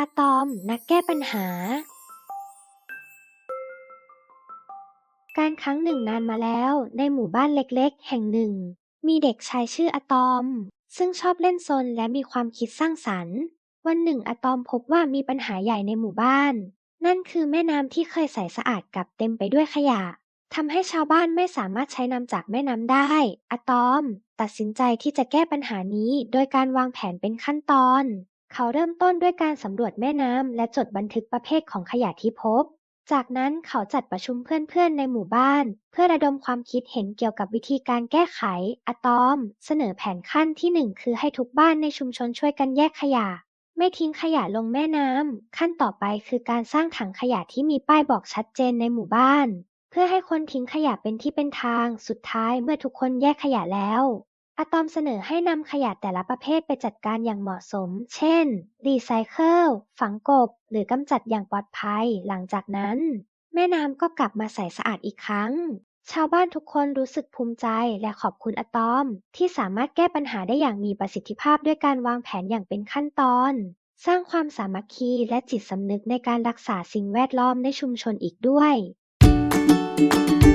อะตอมนักแก้ปัญหา การครั้งหนึ่งนานมาแล้ว ในหมู่บ้านเล็กๆ แห่งหนึ่ง มีเด็กชายชื่ออะตอม ซึ่งชอบเล่นซนและมีความคิดสร้างสรรค์ วันหนึ่งอะตอมพบว่ามีปัญหาใหญ่ในหมู่บ้าน นั่นคือแม่น้ำที่เคยใสสะอาดกลับเต็มไปด้วยขยะทำให้ชาวบ้านไม่สามารถใช้น้ำจากแม่น้ำได้ อะตอม ตัดสินใจที่จะแก้ปัญหานี้โดยการวางแผนเป็นขั้นตอน เขาเริ่มต้นด้วยการสำรวจแม่น้ำและจดบันทึกประเภทของขยะที่พบ จากนั้นเขาจัดประชุมเพื่อนๆในหมู่บ้าน เพื่อระดมความคิดเห็นเกี่ยวกับวิธีการแก้ไข อะตอม เสนอแผนขั้นที่หนึ่งคือให้ทุกบ้านในชุมชนช่วยกันแยกขยะ ไม่ทิ้งขยะลงแม่น้ำ ขั้นต่อไปคือการสร้างถังขยะที่มีป้ายบอกชัดเจนในหมู่บ้าน เพื่อให้คนทิ้งขยะเป็นที่เป็นทาง สุดท้ายเมื่อทุกคนแยกขยะแล้ว อะตอมเสนอให้นำขยะแต่ละประเภทไปจัดการอย่างเหมาะสม เช่น รีไซเคิล ฝังกบ หรือกำจัดอย่างปลอดภัย หลังจากนั้น แม่น้ำก็กลับมาใสสะอาดอีกครั้ง ชาวบ้านทุกคนรู้สึกภูมิใจและขอบคุณอะตอม ที่สามารถแก้ปัญหาได้อย่างมีประสิทธิภาพด้วยการวางแผนอย่างเป็นขั้นตอน สร้างความสามัคคีและจิตสำนึกในการรักษาสิ่งแวดล้อมในชุมชนอีกด้วยส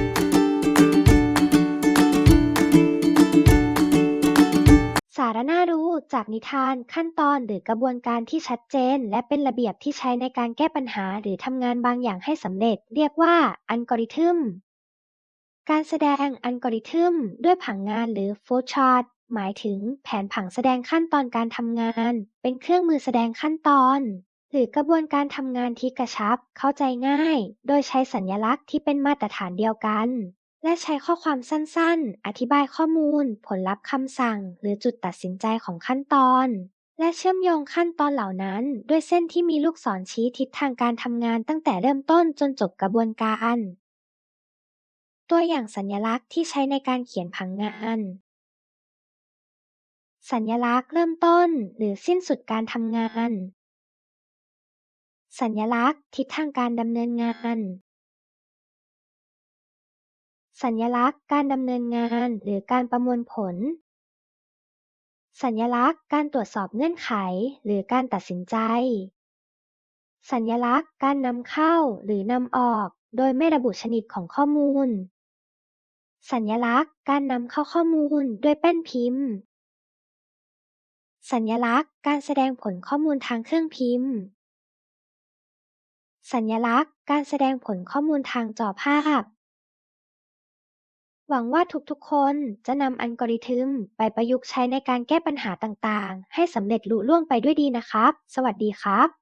าระน่ารู้จากนิทานขั้นตอนหรือกระบวนการที่ชัดเจน และเป็นระเบียบที่ใช้ในการแก้ปัญหาหรือทำงานบางอย่างให้สำเร็จ เรียกว่าอัลกอริทึม การแสดงอัลกอริทึม ด้วยผังงานหรือ flowchart หมายถึงแผนผังแสดงขั้นตอนการทำงาน เป็นเครื่องมือแสดงขั้นตอน หรือกระบวนการทำงานที่กระชับ เข้าใจง่าย โดยใช้สัญลักษณ์ที่เป็นมาตรฐานเดียวกัน และใช้ข้อความสั้นๆ อธิบายข้อมูล ผลลัพธ์คำสั่ง หรือจุดตัดสินใจของขั้นตอน และเชื่อมโยงขั้นตอนเหล่านั้น ด้วยเส้นที่มีลูกศรชี้ทิศทางการทำงานตั้งแต่เริ่มต้นจนจบกระบวนการ ตัวอย่างสัญลักษณ์ที่ใช้ในการเขียนผังงาน สัญลักษณ์เริ่มต้น หรือสิ้นสุดการทำงาน สัญลักษณ์ทิศทางการดำเนินงาน สัญลักษณ์การดำเนินงานหรือการประมวลผล สัญลักษณ์การตรวจสอบเงื่อนไขหรือการตัดสินใจ สัญลักษณ์การนำเข้าหรือนำออก โดยไม่ระบุชนิดของข้อมูล สัญลักษณ์การนำเข้าข้อมูลด้วยแป้นพิมพ์ สัญลักษณ์การแสดงผลข้อมูลทางเครื่องพิมพ์สัญลักษณ์ การแสดงผลข้อมูลทางจอภาพ หวังว่าทุกๆ คนจะนำอัลกอริทึมไปประยุกต์ใช้ในการแก้ปัญหาต่างๆ ให้สำเร็จลุล่วงไปด้วยดีนะครับ สวัสดีครับ